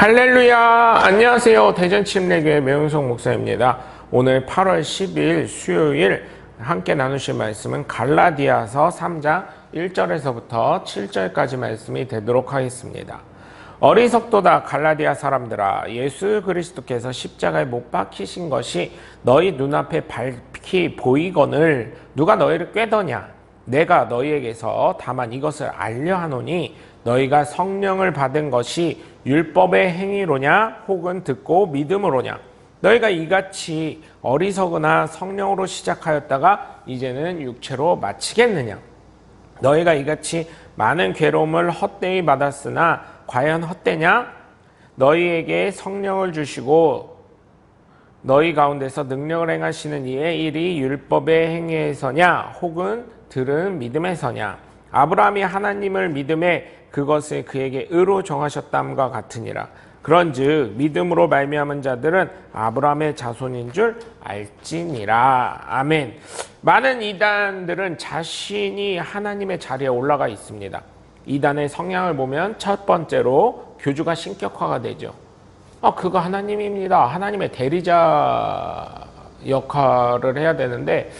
할렐루야! 안녕하세요. 대전 침례교회 매운성 목사입니다. 오늘 8월 10일 수요일 함께 나누실 말씀은 갈라디아서 3장 1절에서부터 7절까지 말씀이 되도록 하겠습니다. 어리석도다 갈라디아 사람들아 예수 그리스도께서 십자가에 못 박히신 것이 너희 눈앞에 밝히 보이거늘 누가 너희를 꾀더냐 내가 너희에게서 다만 이것을 알려 하노니 너희가 성령을 받은 것이 율법의 행위로냐 혹은 듣고 믿음으로냐? 너희가 이같이 어리석으나 성령으로 시작하였다가 이제는 육체로 마치겠느냐? 너희가 이같이 많은 괴로움을 헛되이 받았으나 과연 헛되냐? 너희에게 성령을 주시고 너희 가운데서 능력을 행하시는 이의 일이 율법의 행위에서냐 혹은 들은 믿음에서냐? 아브라함이 하나님을 믿음에 그것을 그에게 의로 정하셨담과 같으니라. 그런즉 믿음으로 말미암은 자들은 아브라함의 자손인 줄 알지니라. 아멘. 많은 이단들은 자신이 하나님의 자리에 올라가 있습니다. 이단의 성향을 보면 첫 번째로 교주가 신격화가 되죠 아, 그거 하나님입니다. 하나님의 대리자 역할을 해야 되는데,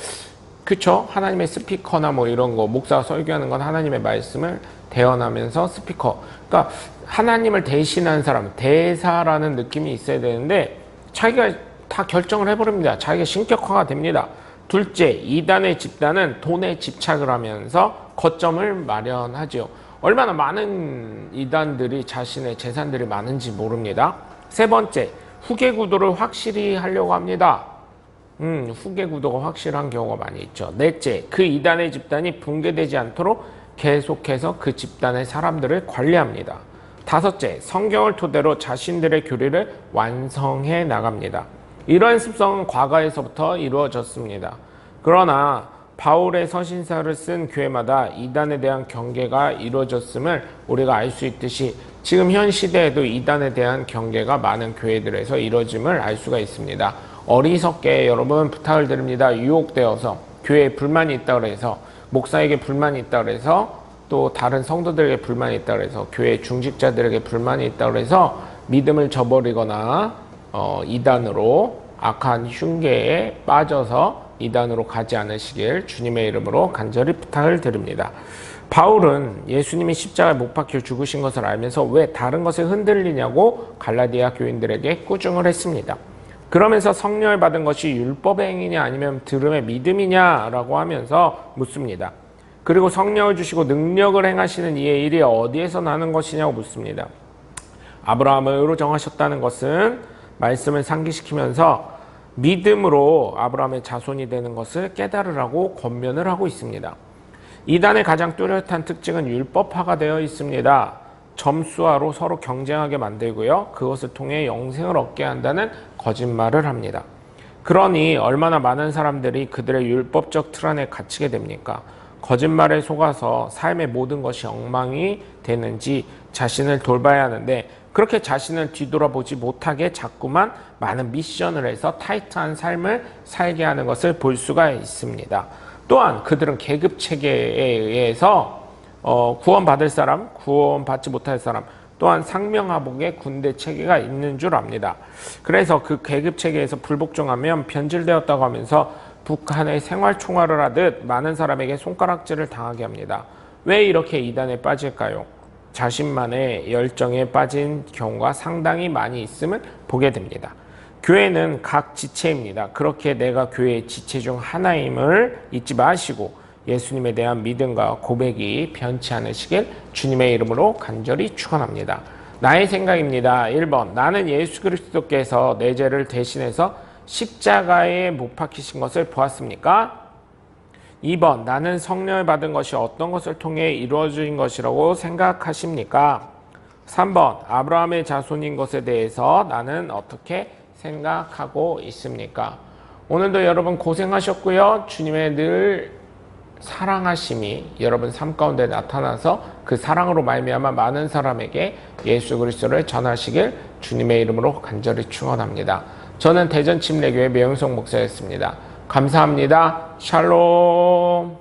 그쵸? 하나님의 스피커나 뭐 이런 거, 목사가 설교하는 건 하나님의 말씀을 대언하면서 스피커. 그러니까 하나님을 대신한 사람, 대사라는 느낌이 있어야 되는데, 자기가 다 결정을 해버립니다. 자기가 신격화가 됩니다. 둘째, 이단의 집단은 돈에 집착을 하면서 거점을 마련하죠. 얼마나 많은 이단들이 자신의 재산들이 많은지 모릅니다. 세 번째, 후계 구도를 확실히 하려고 합니다. 음, 후계 구도가 확실한 경우가 많이 있죠. 넷째, 그 이단의 집단이 붕괴되지 않도록 계속해서 그 집단의 사람들을 관리합니다. 다섯째, 성경을 토대로 자신들의 교리를 완성해 나갑니다. 이런 습성은 과거에서부터 이루어졌습니다. 그러나 바울의 서신사를 쓴 교회마다 이단에 대한 경계가 이루어졌음을 우리가 알 수 있듯이 지금 현 시대에도 이단에 대한 경계가 많은 교회들에서 이루어짐을 알 수가 있습니다. 어리석게 여러분 부탁을 드립니다. 유혹되어서 교회에 불만이 있다 그래서 목사에게 불만이 있다 그래서 또 다른 성도들에게 불만이 있다 그래서 교회 중직자들에게 불만이 있다 그래서 믿음을 저버리거나 어, 이단으로 악한 흉계에 빠져서 이단으로 가지 않으시길 주님의 이름으로 간절히 부탁을 드립니다. 바울은 예수님이 십자가에 못 박혀 죽으신 것을 알면서 왜 다른 것에 흔들리냐고 갈라디아 교인들에게 꾸중을 했습니다. 그러면서 성령을 받은 것이 율법의 행위냐 아니면 들음의 믿음이냐라고 하면서 묻습니다. 그리고 성령을 주시고 능력을 행하시는 이의 일이 어디에서 나는 것이냐고 묻습니다. 아브라함을 의로 정하셨다는 것은 말씀을 상기시키면서 믿음으로 아브라함의 자손이 되는 것을 깨달으라고 권면을 하고 있습니다. 이단의 가장 뚜렷한 특징은 율법화가 되어 있습니다. 점수화로 서로 경쟁하게 만들고요. 그것을 통해 영생을 얻게 한다는 거짓말을 합니다. 그러니 얼마나 많은 사람들이 그들의 율법적 틀 안에 갇히게 됩니까? 거짓말에 속아서 삶의 모든 것이 엉망이 되는지 자신을 돌봐야 하는데 그렇게 자신을 뒤돌아보지 못하게 자꾸만 많은 미션을 해서 타이트한 삶을 살게 하는 것을 볼 수가 있습니다. 또한 그들은 계급 체계에 의해서 어, 구원받을 사람, 구원받지 못할 사람, 또한 상명하복의 군대 체계가 있는 줄 압니다. 그래서 그 계급 체계에서 불복종하면 변질되었다고 하면서 북한의 생활 총알을 하듯 많은 사람에게 손가락질을 당하게 합니다. 왜 이렇게 이단에 빠질까요? 자신만의 열정에 빠진 경우가 상당히 많이 있음을 보게 됩니다. 교회는 각 지체입니다. 그렇게 내가 교회의 지체 중 하나임을 잊지 마시고 예수님에 대한 믿음과 고백이 변치 않으시길 주님의 이름으로 간절히 축원합니다. 나의 생각입니다. 1번 나는 예수 그리스도께서 내 죄를 대신해서 십자가에 못 박히신 것을 보았습니까? 2번 나는 성령을 받은 것이 어떤 것을 통해 이루어진 것이라고 생각하십니까? 3번 아브라함의 자손인 것에 대해서 나는 어떻게 생각하고 있습니까? 오늘도 여러분 고생하셨고요. 주님의 늘 사랑하심이 여러분 삶 가운데 나타나서 그 사랑으로 말미암아 많은 사람에게 예수 그리스도를 전하시길 주님의 이름으로 간절히 축원합니다. 저는 대전 침례교회 매영성 목사였습니다. 감사합니다. 샬롬.